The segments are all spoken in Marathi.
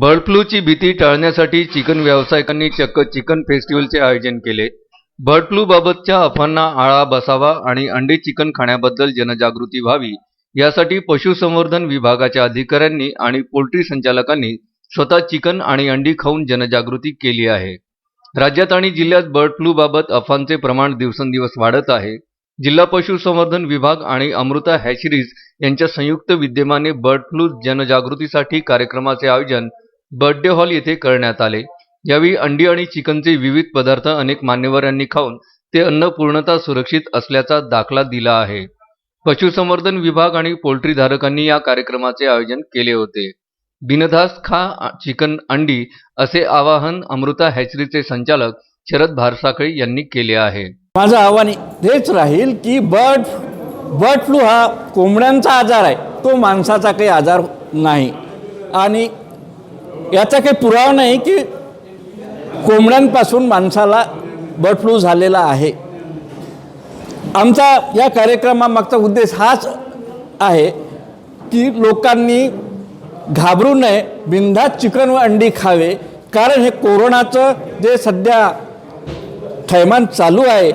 बर्ड फ्लूची भीती टाळण्यासाठी चिकन व्यावसायिकांनी चक्क चिकन फेस्टिवलचे आयोजन केले. बर्ड फ्लू बाबतच्या अफवांना आळा बसावा आणि अंडे चिकन खाण्याबद्दल जनजागृती व्हावी यासाठी पशुसंवर्धन विभागाच्या अधिकाऱ्यांनी आणि पोल्ट्री संचालकांनी स्वतः चिकन आणि अंडी खाऊन जनजागृती केली आहे. राज्यात आणि जिल्ह्यात बर्ड फ्लू बाबत अफवांचे प्रमाण दिवसेंदिवस वाढत आहे. जिल्हा पशुसंवर्धन विभाग आणि अमृता हॅशरीज यांच्या संयुक्त विद्यमाने बर्ड फ्लू जनजागृतीसाठी कार्यक्रमाचे आयोजन बर्थडे हॉल येथे करण्यात आले. यावेळी अंडी आणि चिकनचे विविध पदार्थ अनेक मान्यवरांनी खाऊन ते अन्न पूर्णतः सुरक्षित असल्याचा दाखला दिला आहे. पशुसंवर्धन विभाग आणि पोल्ट्रीधारकांनी या कार्यक्रमाचे आयोजन केले होते. बिनधास खा चिकन अंडी असे आवाहन अमृता हॅचरीचे संचालक शरद भारसाखळे यांनी केले आहे. माझं आव्हान हेच राहील की बर्ड बर्ड फ्लू हा कोंबड्यांचा आजार आहे. तो माणसाचा काही आजार नाही. आणि याचा काही पुरावा नाही की कोंबड्यांपासून माणसाला बर्ड फ्लू झालेला आहे. आमचा या कार्यक्रमामागचा उद्देश हाच आहे की लोकांनी घाबरू नये बिनधास्त चिकन व अंडी खावे कारण हे कोरोनाचं जे सध्या थैमान चालू आहे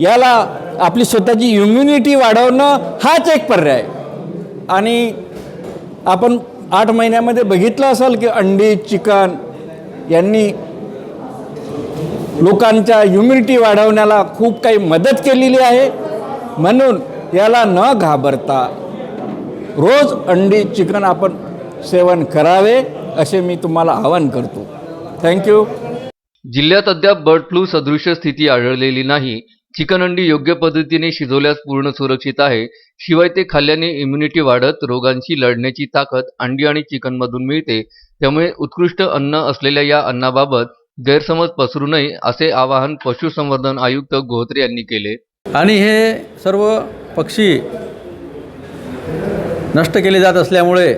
याला आपली स्वतःची इम्युनिटी वाढवणं हाच एक पर्याय. आणि आपण आठ महिन्यामध्ये बघितलं असाल की अंडी चिकन यांनी लोकांच्या इम्युनिटी वाढवण्याला खूप काही मदत केलेली आहे. म्हणून याला न घाबरता रोज अंडी चिकन आपण सेवन करावे असे मी तुम्हाला आवाहन करतो. थँक्यू जिल्ह्यात अद्याप बर्ड फ्लू सदृश स्थिती आढळलेली नाही. चिकन अंडी योग्य पद्धतीने शिजवल्यास पूर्ण सुरक्षित आहे. शिवाय ते खाल्ल्याने इम्युनिटी वाढत रोगांशी लढण्याची ताकद अंडी आणि चिकनमधून मिळते. त्यामुळे उत्कृष्ट अन्न असलेल्या या अन्नाबाबत गैरसमज पसरू नये असे आवाहन पशुसंवर्धन आयुक्त गोहत्रे यांनी केले. आणि हे सर्व पक्षी नष्ट केले जात असल्यामुळे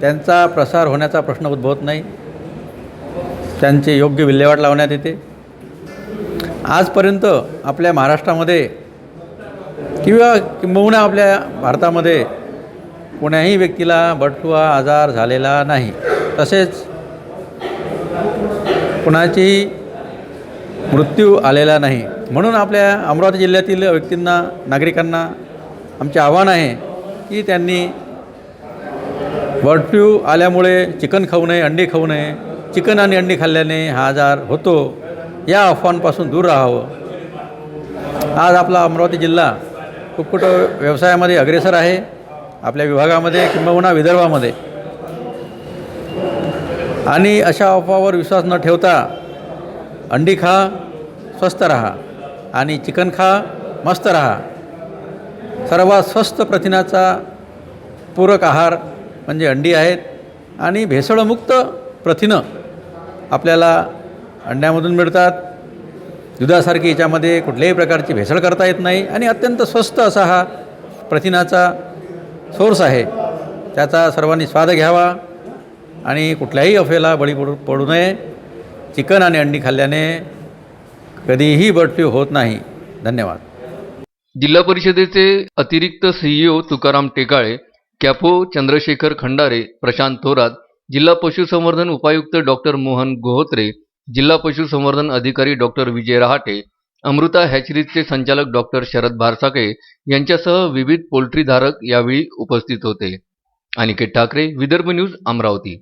त्यांचा प्रसार होण्याचा प्रश्न उद्भवत नाही. त्यांचे योग्य विल्हेवाट लावण्यात येते. आजपर्यंत आपल्या महाराष्ट्रामध्ये किंवा किंबहुना आपल्या भारतामध्ये कोण्याही व्यक्तीला बर्ड आजार झालेला नाही. तसेच कुणाचीही मृत्यू आलेला नाही. म्हणून आपल्या अमरावती जिल्ह्यातील व्यक्तींना नागरिकांना आमचे आव्हान आहे की त्यांनी बर्ड फ्लू आल्यामुळे चिकन खाऊ नये अंडी खाऊ नये. चिकन आणि अंडी खाल्ल्याने हा आजार होतो. या अफवांपासून दूर राहावं. आज आपला अमरावती जिल्हा कुक्कुट व्यवसायामध्ये अग्रेसर आहे. आपल्या विभागामध्ये किंबहुना विदर्भामध्ये. आणि अशा अफवावर विश्वास न ठेवता अंडी खा स्वस्त रहा आणि चिकन खा मस्त रहा. सर्वात स्वस्त प्रथिनाचा पूरक आहार म्हणजे अंडी आहेत. आणि भेसळमुक्त प्रथिनं आपल्याला अंड्यामधून मिळतात. दुधासारखी याच्यामध्ये कुठल्याही प्रकारची भेसळ करता येत नाही आणि अत्यंत स्वस्त असा हा प्रथिनाचा सोर्स आहे. त्याचा सर्वांनी स्वाद घ्यावा आणि कुठल्याही अफेला बळी पडू पडू नये. चिकन आणि अंडी खाल्ल्याने कधीही बर्ड होत नाही. धन्यवाद. जिल्हा परिषदेचे अतिरिक्त सीईओ तुकाराम टेकाळे कॅपो चंद्रशेखर खंडारे प्रशांत थोरात जिल्हा पशुसंवर्धन उपायुक्त डॉक्टर मोहन गोहोत्रे जिल्हा पशुसंवर्धन अधिकारी डॉक्टर विजय रहाटे अमृता हॅचरीजचे संचालक डॉक्टर शरद भारसाके यांच्यासह विविध पोल्ट्रीधारक यावेळी उपस्थित होते. अनिकेत ठाकरे विदर्भ न्यूज अमरावती.